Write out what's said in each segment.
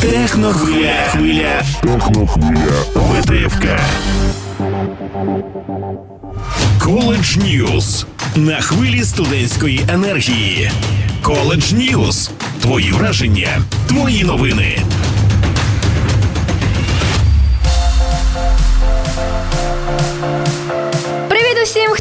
Технохвиля. Хвиля. Технохвиля. Витивка. Коледж Ньюз. На хвилі студентської енергії. Коледж Ньюз. Твої враження, твої новини.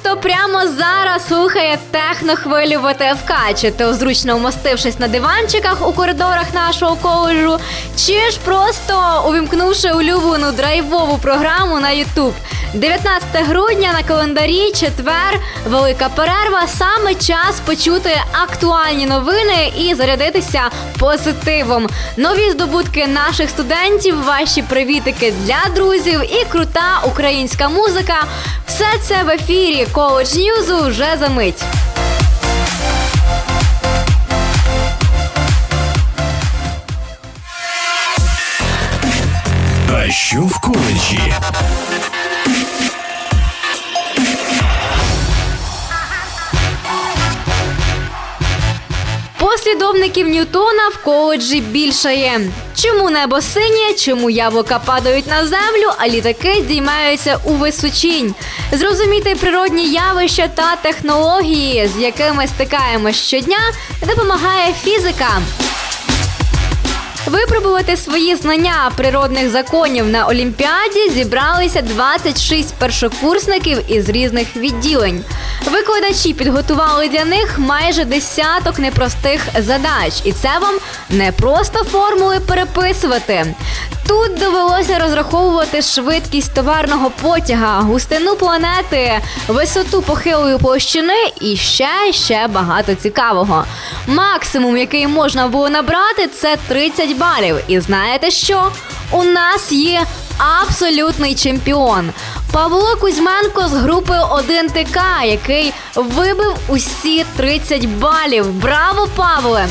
Хто прямо зараз слухає технохвилю ВТФК, чи то зручно вмостившись на диванчиках у коридорах нашого коледжу, чи ж просто увімкнувши улюблену драйвову програму на YouTube. 19 грудня на календарі, четвер, велика перерва. Саме час почути актуальні новини і зарядитися позитивом. Нові здобутки наших студентів, ваші привітики для друзів і крута українська музика. Все це в ефірі Коледж Ньюзу вже за мить. А що в коледжі? Послідовників Ньютона в коледжі більшає. Чому небо синє, чому яблука падають на землю, а літаки здіймаються у височінь? Зрозуміти природні явища та технології, з якими стикаємось щодня, допомагає фізика. Випробувати свої знання природних законів на Олімпіаді зібралися 26 першокурсників із різних відділень. Викладачі підготували для них майже десяток непростих задач, і це вам не просто формули переписувати. Тут довелося розраховувати швидкість товарного потяга, густину планети, висоту похилої площини і ще ще багато цікавого. Максимум, який можна було набрати, це 30 балів. І знаєте що? У нас є абсолютний чемпіон. Павло Кузьменко з групи 1 ТК, який вибив усі 30 балів. Браво, Павле!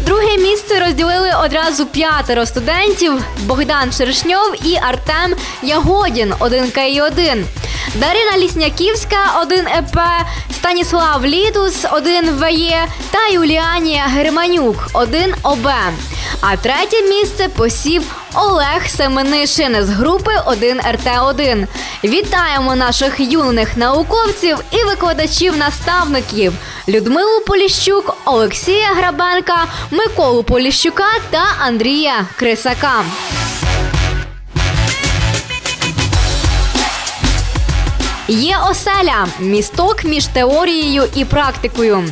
Друге місце розділили одразу п'ятеро студентів: Богдан Шершньов і Артем Ягодін 1 КІ 1 Дарина Лісняківська 1 ЕП, Станіслав Літус 1 ВЕ та Юліанія Германюк 1 ОБ. А третє місце посів Олег Семенишин з групи 1 РТ1. Вітаємо наших юних науковців і викладачів-наставників Людмилу Поліщук, Олексія Грабенка, Миколу Поліщука та Андрія Крисака. Є оселя місток між теорією і практикою.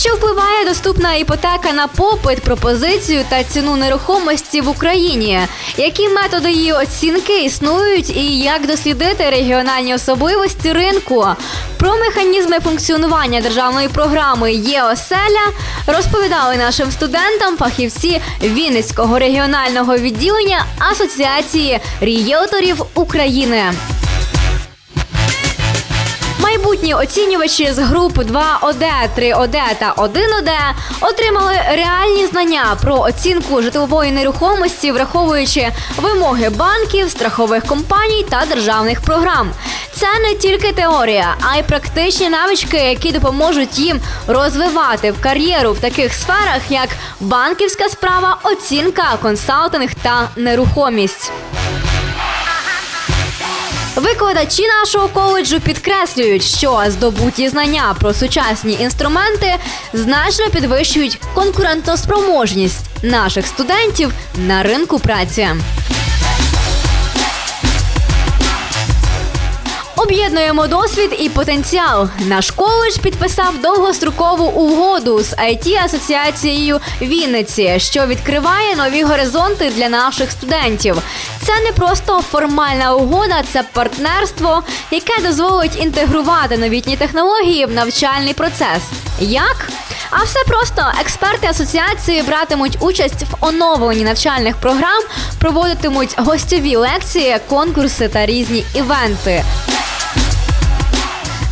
Чи впливає доступна іпотека на попит, пропозицію та ціну нерухомості в Україні? Які методи її оцінки існують і як дослідити регіональні особливості ринку? Про механізми функціонування державної програми Є розповідали нашим студентам фахівці Вінницького регіонального відділення Асоціації рієлторів України. Майбутні оцінювачі з груп 2ОД, 3ОД та 1ОД отримали реальні знання про оцінку житлової нерухомості, враховуючи вимоги банків, страхових компаній та державних програм. Це не тільки теорія, а й практичні навички, які допоможуть їм розвивати в кар'єру в таких сферах, як банківська справа, оцінка, консалтинг та нерухомість. Викладачі нашого коледжу підкреслюють, що здобуті знання про сучасні інструменти значно підвищують конкурентоспроможність наших студентів на ринку праці. Об'єднуємо досвід і потенціал. Наш коледж підписав довгострокову угоду з it асоціацією Вінниці, що відкриває нові горизонти для наших студентів. Це не просто формальна угода, це партнерство, яке дозволить інтегрувати новітні технології в навчальний процес. Як? А все просто експерти асоціації братимуть участь в оновленні навчальних програм, проводитимуть гостьові лекції, конкурси та різні івенти.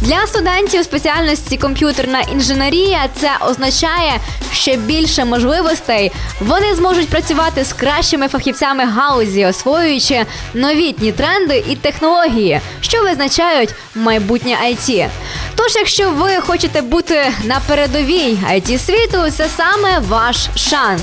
Для студентів спеціальності комп'ютерна інженерія це означає ще більше можливостей. Вони зможуть працювати з кращими фахівцями галузі, освоюючи новітні тренди і технології, що визначають майбутнє IT. Тож, якщо ви хочете бути на передовій it світу, це саме ваш шанс.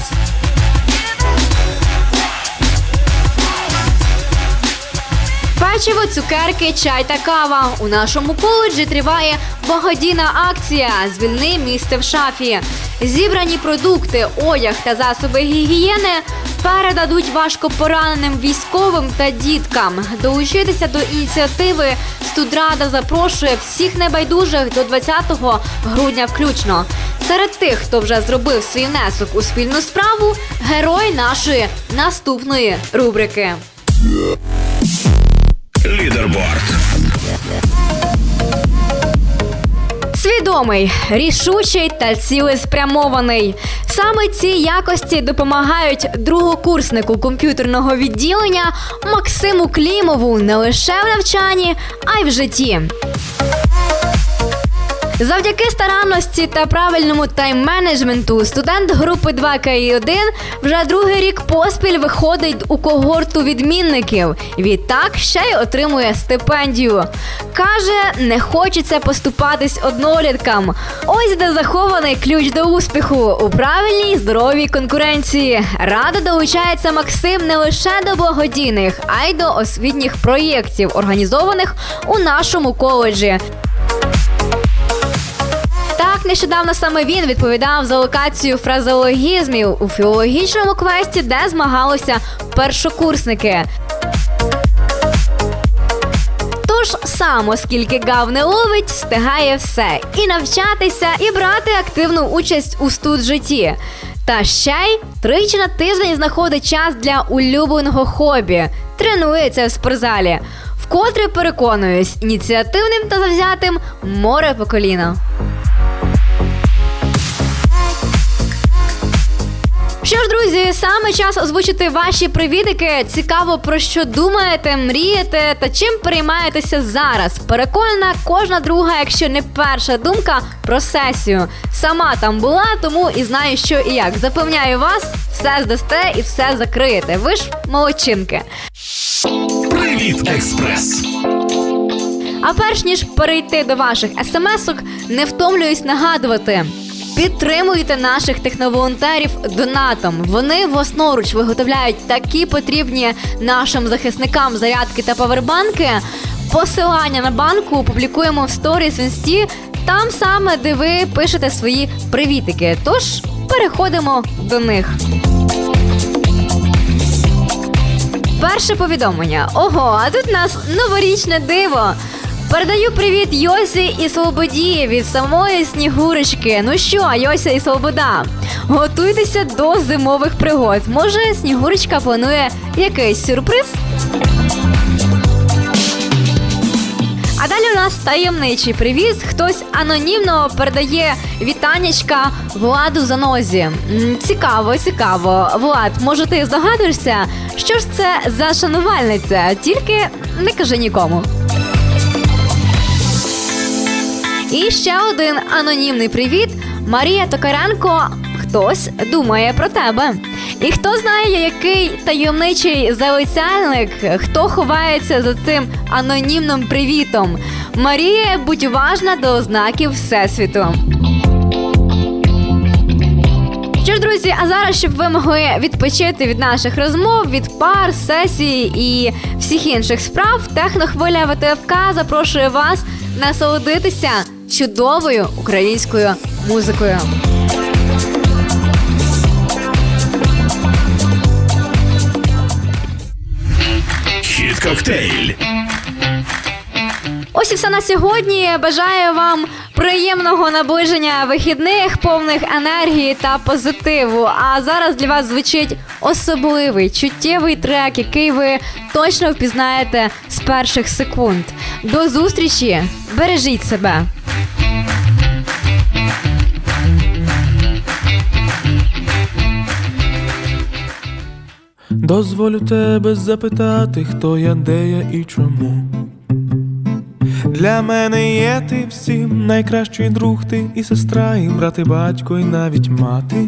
Печиво, цукерки, чай та кава. У нашому коледжі триває благодійна акція Звільни місце в шафі. Зібрані продукти, одяг та засоби гігієни передадуть важко пораненим військовим та діткам. Долучитися до ініціативи Студрада запрошує всіх небайдужих до 20 грудня включно. Серед тих, хто вже зробив свій внесок у спільну справу, герой нашої наступної рубрики. Лідерборд. Свідомий, рішучий та цілеспрямований. Саме ці якості допомагають другокурснику комп'ютерного відділення Максиму Клімову не лише в навчанні, а й в житті. Завдяки старанності та правильному тайм-менеджменту студент групи 2 КІ 1 вже другий рік поспіль виходить у когорту відмінників. Відтак ще й отримує стипендію. Каже, не хочеться поступатись одноліткам. Ось де захований ключ до успіху у правильній здоровій конкуренції. Радо долучається Максим не лише до благодійних, а й до освітніх проєктів, організованих у нашому коледжі. Так, нещодавно саме він відповідав за локацію фразеологізмів у філологічному квесті, де змагалися першокурсники. Тож сам, оскільки гав не ловить, встигає все і навчатися, і брати активну участь у студ-житті. Та ще й тричі на тиждень знаходить час для улюбленого хобі, тренується в спортзалі. Вкотре переконуюсь, ініціативним та завзятим море по коліна. Друзі, саме час озвучити ваші привітики. Цікаво про що думаєте, мрієте та чим переймаєтеся зараз. Переконана, кожна друга, якщо не перша думка про сесію. Сама там була, тому і знаю, що і як. Запевняю вас, все здасте і все закриєте. Ви ж молодчинки. Привіт, експрес. А перш ніж перейти до ваших смс-ок, не втомлююсь нагадувати. Підтримуйте наших техноволонтерів донатом. Вони власноруч виготовляють такі потрібні нашим захисникам зарядки та павербанки. Посилання на банку публікуємо в сторіс в інсті, там саме, де ви пишете свої привітики. Тож переходимо до них. Перше повідомлення. Ого, а тут нас новорічне диво. Передаю привіт Йосі і Свободі від самої Снігурочки. Ну що, Йося і Свобода? Готуйтеся до зимових пригод. Може, Снігурочка планує якийсь сюрприз? А далі у нас таємничий привіт. Хтось анонімно передає вітаннячка Владу Занозі. М, Цікаво, цікаво. Влад, може ти здогадуєшся, що ж це за шанувальниця? Тільки не кажи нікому. І ще один анонімний привіт. Марія Токаренко. Хтось думає про тебе. І хто знає, який таємничий залицяльник, хто ховається за цим анонімним привітом? Марія, будь уважна до ознаків Всесвіту. Що ж, друзі, а зараз, щоб ви могли відпочити від наших розмов, від пар, сесій і всіх інших справ, технохвиля ВТФК запрошує вас насолодитися чудовою українською музикою. Хіт коктейль. Ось і все на сьогодні. Бажаю вам приємного наближення вихідних, повних енергії та позитиву. А зараз для вас звучить особливий чуттєвий трек, який ви точно впізнаєте з перших секунд. До зустрічі! Бережіть себе! Дозволю тебе запитати, хто я, де я і чому. Для мене є ти всім найкращий друг ти і сестра, і брат, і батько, і навіть мати.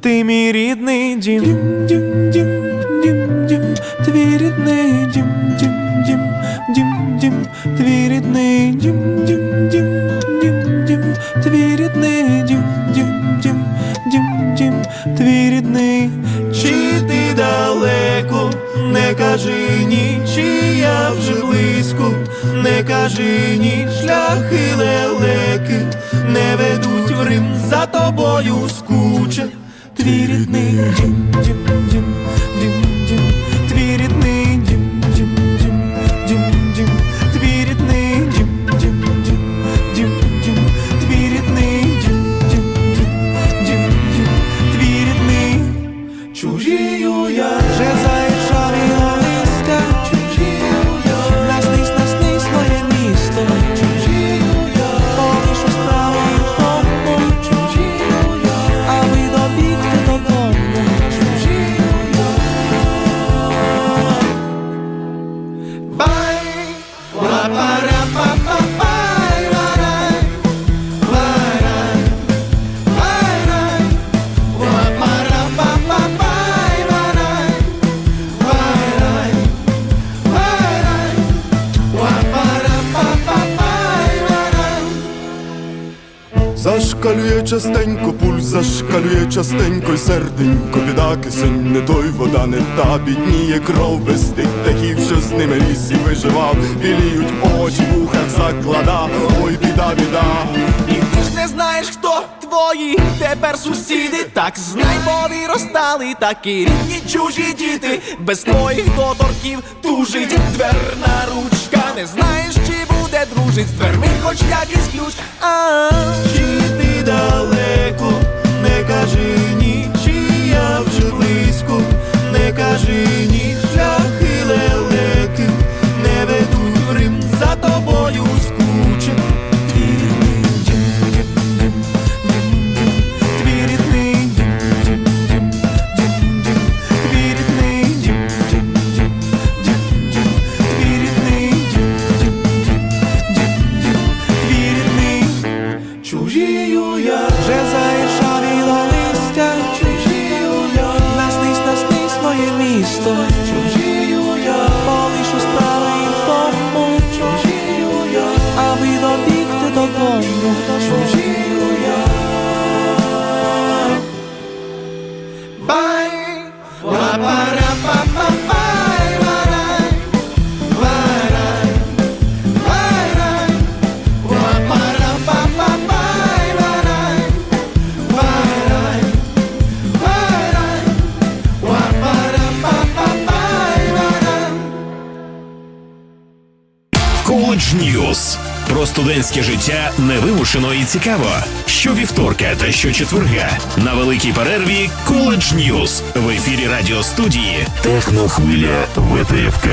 Ти мій рідний дім, дім, дім, дім, дім, твій рідний дім, дім, no use Зашкалює частенько, пульс зашкалює частенько, й серденько, біда кисень, не той вода, не та бідніє кров без тих птахів, що з ними ліс і виживав, біліють очі, в ухах заклада, ой, біда, біда. І ти ж не знаєш, хто твої тепер сусіди. Так знай, вони розстали, такі рідні чужі діти. Без твоїх доторків тужить дверна ручка. Не знаєш, чи буде дружить з дверми, хоч якийсь ключ. А чи далеко, не кажи ні, чи я вже близько, не кажи ні, Ньюз. Про студентське життя невимушено і цікаво. Щовівторка та щочетверга на великій перерві Коледж News в ефірі радіостудії Технохвиля ВТФК.